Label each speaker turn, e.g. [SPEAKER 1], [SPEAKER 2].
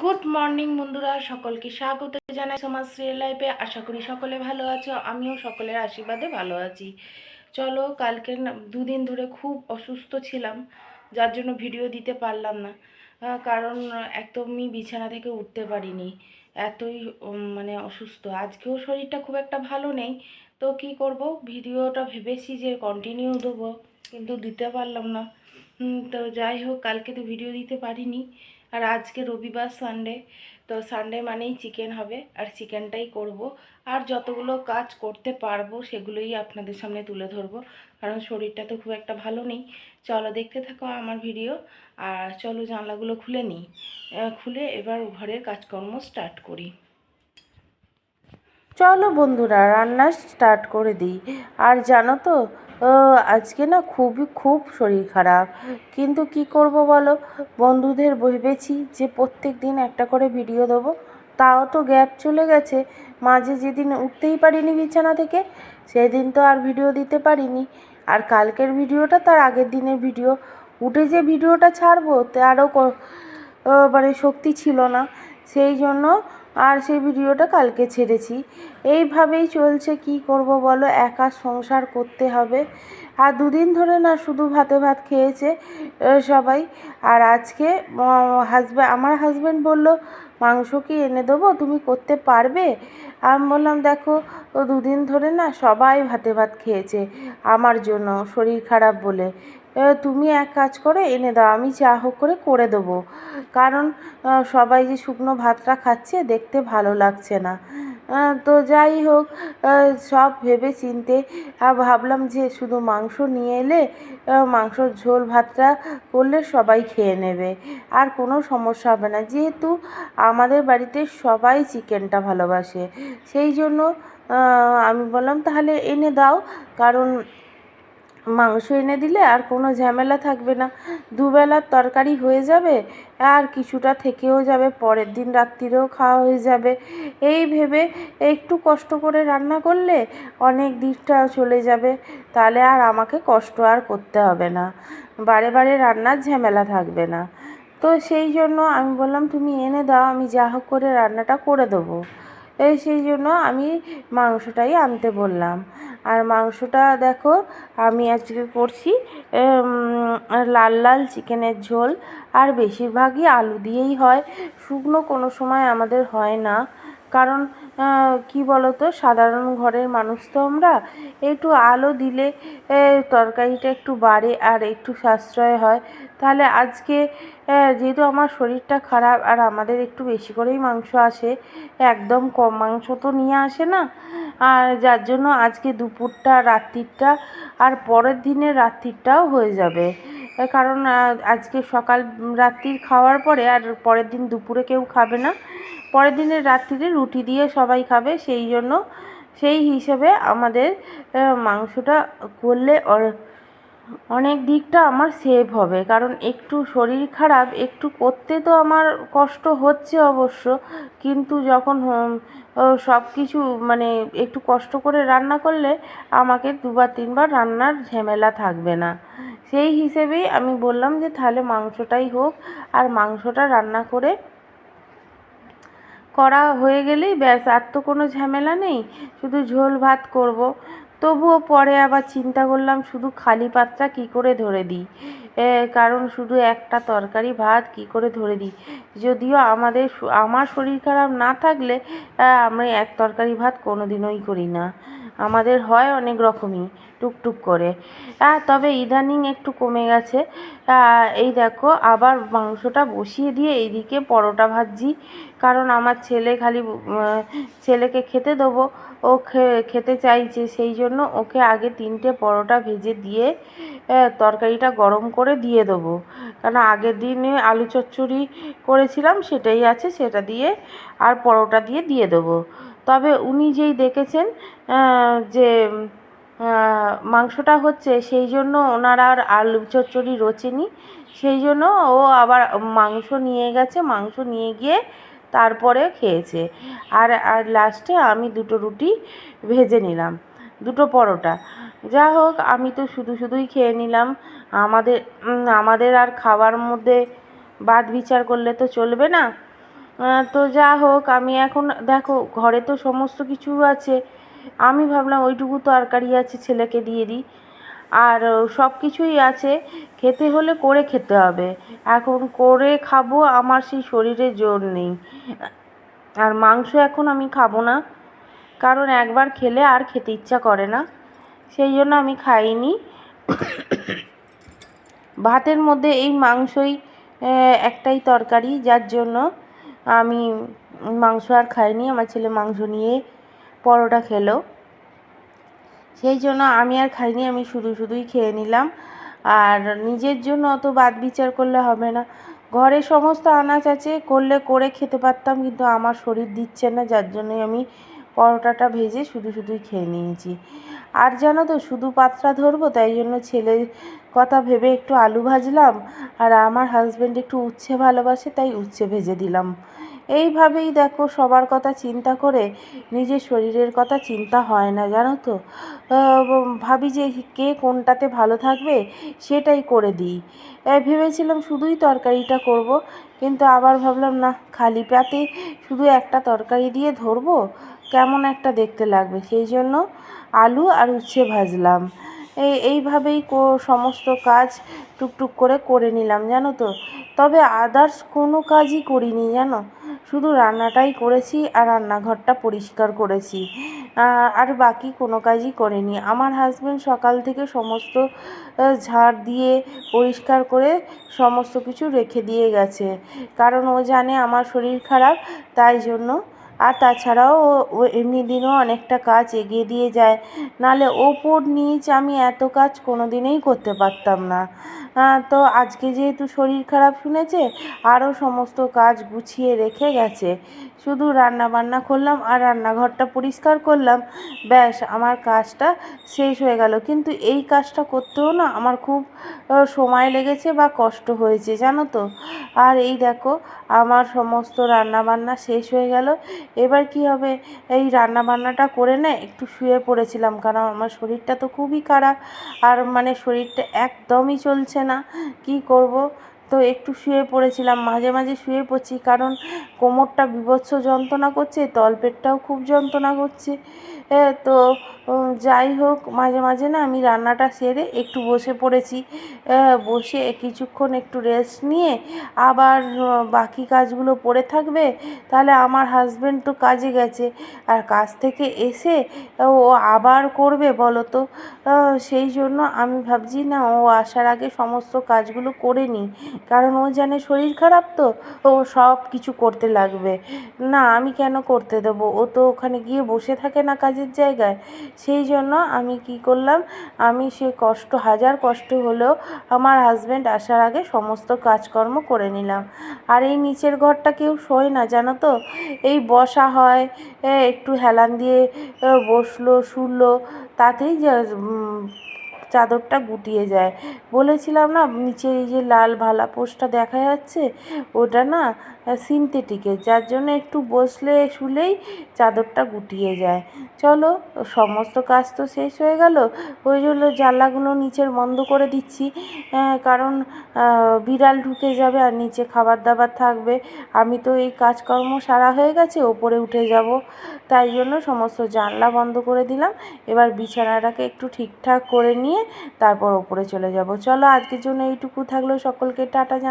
[SPEAKER 1] Good morning বন্ধুরা, সকলকে স্বাগত জানাই সমাজ রিয়েল লাইফে আশা করি সকলে ভালো আছো, আমিও সকলের আশীর্বাদে ভালো আছি। চলো কালকে দুদিন ধরে খুব অসুস্থ ছিলাম, যার জন্য ভিডিও দিতে পারলাম না। কারণ একদমই বিছানা থেকে উঠতে পারিনি। এতই মানে অসুস্থ। আজকেও শরীরটা খুব একটা ভালো নেই। তো কি করব? ভিডিওটা ভেবেছি যে কন্টিনিউ দেবো, কিন্তু দিতে পারলাম না। তো যাই হোক, কালকে তো ভিডিও দিতে পারিনি। আর আজকে রবিবার সানডে তো সানডে মানেই চিকেন হবে, আর চিকেনটাই করব। আর যতগুলো কাজ করতে পারব, সেগুলোই আপনাদের সামনে তুলে ধরবো। কারণ শরীরটা তো খুব একটা ভালো নেই। চলো দেখতে থাকো আমার ভিডিও আর চলো জানলাগুলো খুলে নিই। খুলে এবার ঘরের কাজকর্ম স্টার্ট করি। চলো বন্ধুরা, রান্না স্টার্ট করে দিই। আর জানো তো আজকে না খুবই খুব শরীর খারাপ। কিন্তু কি করব বলো? বন্ধুদের ভেবেছি যে প্রত্যেক দিন একটা করে ভিডিও দেবো। তাও তো গ্যাপ চলে গেছে। মাঝে যেদিন উঠতেই পারিনি বিছানা থেকে, সেদিন তো আর ভিডিও দিতে পারিনি। আর কালকের ভিডিওটা তার আগের দিনের ভিডিও। উঠে যে ভিডিওটা ছাড়বো, তারও মানে শক্তি ছিল না। সেই জন্য আর সেই ভিডিওটা কালকে ছেড়েছি। এইভাবেই চলছে, কি করব বলো? একা সংসার করতে হবে। আর দুদিন ধরে না শুধু ভাতে ভাত খেয়েছে সবাই। আর আজকে হাজব্যান্ড আমার হাজব্যান্ড বলল, মাংস কি এনে দেবো? তুমি করতে পারবে? আমি বললাম, দেখো, দুদিন ধরে না সবাই ভাতে ভাত খেয়েছে, আমার জন্য, শরীর খারাপ বলে। তুমি এক কাজ করে, এনে দাও, আমি যা হোক করে করে দেবো। কারণ সবাই যে শুকনো ভাতটা খাচ্ছে, দেখতে ভালো লাগছে না। তো যাই হোক সব ভেবে চিনতে ভাবলাম যে শুধু মাংস নিয়ে এলে মাংসর ঝোল ভাতটা করলে সবাই খেয়ে নেবে। আর কোনো সমস্যা হবে না। যেহেতু আমাদের বাড়িতে সবাই চিকেনটা ভালোবাসে, সেই জন্য আমি বললাম তাহলে এনে দাও। কারণ মাংস এনে দিলে আর কোনো ঝামেলা থাকবে না। দুবেলার তরকারি হয়ে যাবে, আর কিছুটা থেকেও যাবে, পরের দিন রাত্রিরেও খাওয়া হয়ে যাবে। এই ভেবে একটু কষ্ট করে রান্না করলে অনেক দিকটা চলে যাবে, তাহলে আর আমাকে কষ্ট আর করতে হবে না। বারে বারে রান্নার ঝামেলা থাকবে না। তো সেই জন্য আমি বললাম, তুমি এনে দাও, আমি যা হোক করে রান্নাটা করে দেবো। এই সেই জন্য আমি মাংসটাই আনতে বললাম। আর মাংসটা দেখো, আমি আজকে করছি লাল লাল চিকেনের ঝোল, আর বেশিরভাগই আলু দিয়েই হয়। শুকনো কোনো সময় আমাদের হয় না। কারণ কি বলতো, সাধারণ ঘরের মানুষ তো আমরা, একটু আলো দিলে তরকারিটা একটু বাড়ে আর একটু সাশ্রয় হয়। তাহলে আজকে যেহেতু আমার শরীরটা খারাপ আর আমাদের একটু বেশি করেই মাংস আসে, একদম কম মাংস তো নিয়ে আসে না আর যার জন্য আজকে দুপুরটা, রাত্রিটা আর পরের দিনের রাত্রিটাও হয়ে যাবে। কারণ আজকে সকাল রাত্রির খাওয়ার পরে আর পরের দিন দুপুরে কেউ খাবে না। পরের দিনের রাত্রিরে রুটি দিয়ে সবাই খাবে, সেই জন্য, সেই হিসেবে আমাদের মাংসটা করলে অনেক দিকটা আমার সেভ হবে। কারণ একটু শরীর খারাপ, একটু করতে তো আমার কষ্ট হচ্ছে অবশ্য। কিন্তু যখন সব কিছু মানে একটু কষ্ট করে রান্না করলে আমাকে দুবার, তিনবার রান্নার ঝামেলা থাকবে না। সেই হিসেবেই আমি বললাম যে তাহলে মাংসটাই হোক, আর মাংসটা রান্না করে করা হয়ে গেলেই ব্যাস, আর তো কোনো ঝামেলা নেই। শুধু ঝোল ভাত করব। তবুও পরে আবার চিন্তা করলাম, শুধু খালি পাত্রা কী করে ধরে দিই? কারণ শুধু একটা তরকারি ভাত কী করে ধরে দিই? যদিও আমাদের আমার শরীর খারাপ না থাকলে আমি আমরা এক তরকারি ভাত কোনো দিনই করি না। আমাদের হয় অনেক রকমই টুকটুক করে। আহ, তবে ইদানিং একটু কমে গেছে। এই দেখো আবার মাংসটা বসিয়ে দিয়ে এইদিকে পরোটা ভাজছি। কারণ আমার ছেলে খালি ছেলেকে খেতে দেবো। ও খেতে চাইছে সেই জন্য ওকে আগে তিনটে পরোটা ভেজে দিয়ে তরকারিটা গরম করে দিয়ে দেবো। কারণ আগের দিনে আলু চচ্চড়ি করেছিলাম সেটাই আছে সেটা দিয়ে আর পরোটা দিয়ে দিয়ে দেবো। তবে উনি যেই দেখেছেন যে মাংসটা হচ্ছে সেই জন্য ওনার আর আলু চচ্চড়ি রোচেনি। সেই জন্য ও আবার মাংস নিয়ে গেছে, মাংস নিয়ে গিয়ে তারপরে খেয়েছে। আর আর লাস্টে আমি দুটো রুটি ভেজে নিলাম, দুটো পরোটা। যা হোক, আমি তো শুধু শুধুই খেয়ে নিলাম। আমাদের আমাদের আর খাওয়ার মধ্যে বাদ বিচার করলে তো চলবে না। তো যা হোক, আমি এখন, দেখো, ঘরে তো সমস্ত কিছু আছে। আমি ভাবলাম ওইটুকু তরকারি আছে, ছেলেকে দিয়ে দিই। আর সব কিছুই আছে। খেতে হলে করে খেতে হবে। এখন করে খাব, আমার সেই শরীরে জোর নেই। আর মাংস এখন আমি খাব না। কারণ একবার খেলে আর খেতে ইচ্ছা করে না। সেই জন্য আমি খাইনি। ভাতের মধ্যে এই মাংসই একটাই তরকারি, যার জন্য আমি মাংস আর খাইনি, আমার ছেলে মাংস নিয়ে পরোটা খেলো। সেই জন্য আমি আর খাইনি, আমি শুধু শুধুই খেয়ে নিলাম। আর নিজের জন্য অত বাদ বিচার করলে হবে না। ঘরে সমস্ত আনাজ আছে, করলে করে খেতে পারতাম, কিন্তু আমার শরীর দিচ্ছে না, যার জন্যই আমি পরোটাটা ভেজে শুধু শুধুই খেয়ে নিয়েছি। আর জানো তো, শুধু পাত্রা ধরবো, তাই জন্য ছেলের কথা ভেবে একটু আলু ভাজলাম, আর আমার হাজব্যান্ড একটু উচ্ছে ভালোবাসে, তাই উচ্ছে ভেজে দিলাম। এইভাবেই দেখো, সবার কথা চিন্তা করে নিজের শরীরের কথা চিন্তা হয় না, জানো তো। ভাবি যে কে কোনটাতে ভালো থাকবে, সেটাই করে দিই। ভেবেছিলাম শুধুই তরকারিটা করব, কিন্তু আবার ভাবলাম না, খালি পাতে শুধু একটা তরকারি দিয়ে ধরবো কেমন একটা দেখতে লাগবে। সেই জন্য আলু আর উচ্ছে ভাজলাম। এই, এইভাবেই সমস্ত কাজ টুকটুক করে করে নিলাম, জানো তো? তবে আদার্স কোনো কাজই করিনি, জানো? শুধু রান্নাটাই করেছি আর রান্নাঘরটা পরিষ্কার করেছি। আর বাকি কোনো কাজই করিনি। আমার হাজব্যান্ড সকাল থেকে সমস্ত ঝাড় দিয়ে পরিষ্কার করে সমস্ত কিছু রেখে দিয়ে গেছে। কারণ ও জানে আমার শরীর খারাপ, তাই জন্য আর তাছাড়াও ও- এমনি দিনও অনেকটা কাজ এগিয়ে দিয়ে যায়। নাহলে ওপর নিচ আমি এত কাজ কোনো দিনেই করতে পারতাম না। তো আজকে যেহেতু শরীর খারাপ শুনেছে, আরও সমস্ত কাজ গুছিয়ে রেখে গেছে। শুধু রান্না বান্না করলাম আর রান্নাঘরটা পরিষ্কার করলাম। ব্যাস, আমার কাজটা শেষ হয়ে গেল। কিন্তু এই কাজটা করতেও না আমার খুব সময় লেগেছে বা কষ্ট হয়েছে, জানো তো। আর এই দেখো, আমার সমস্ত রান্না বান্না শেষ হয়ে গেল। এবার কি হবে? এই রান্না বান্নাটা করে না। একটু শুয়ে পড়েছিলাম কারণ আমার শরীরটা তো খুবই খারাপ। আর মানে শরীরটা একদমই চলছে না। কি করব? তো একটু শুয়ে পড়েছিলাম, মাঝে মাঝে শুয়ে পড়ছি কারণ কোমরটা বীভৎস যন্ত্রণা করছে, তলপেটটাও খুব যন্ত্রণা করছে। তো যাই হোক, মাঝে মাঝে না আমি রান্নাটা সেরে একটু বসে পড়েছি। বসে কিছুক্ষণ একটু রেস্ট নিয়ে আবার বাকি কাজগুলো পড়ে থাকবে, তাহলে আমার হাজব্যান্ড তো কাজে গেছে। আর কাজ থেকে এসে ও আবার করবে বলো তো সেই জন্য আমি ভাবছি না ও আসার আগে সমস্ত কাজগুলো করে নিই। কারণ ও জানে শরীর খারাপ তো, ও সব কিছু করতে লাগবে। না, আমি কেন করতে দেবো? ও তো ওখানে গিয়ে বসে থাকে না কাজের জায়গায়। সেই জন্য আমি কি করলাম, আমি সে কষ্ট, হাজার কষ্ট হলেও আমার হাজব্যান্ড আসার আগে সমস্ত কাজকর্ম করে নিলাম। আর এই নিচের ঘরটা কেউ শোয় না, জানো তো? এই বসা হয় একটু হেলান দিয়ে বসল, শুলো, তাতেই চাদরটা গুটিয়ে যায়। বলেছিলাম না, নিচে এই যে লাল ভালা পোস্টটা দেখা যাচ্ছে, ওটা না সিনথেটিকের যার জন্য একটু বসলে শুলেই চাদরটা গুটিয়ে যায়। চলো, সমস্ত কাজ তো শেষ হয়ে গেল, ওই জন্য জানলাগুলো নিচের বন্ধ করে দিচ্ছি কারণ বিড়াল ঢুকে যাবে আর নিচে খাবার দাবার থাকবে। আমি তো এই কাজকর্ম সারা হয়ে গেছে, ওপরে উঠে যাব। তাই জন্য সমস্ত জানলা বন্ধ করে দিলাম, এবার বিছানাটাকে একটু ঠিকঠাক করে নিয়ে তারপর ওপরে চলে যাব। চলো আজকের জন্য এইটুকু থাকল। সকলকে টাটা জান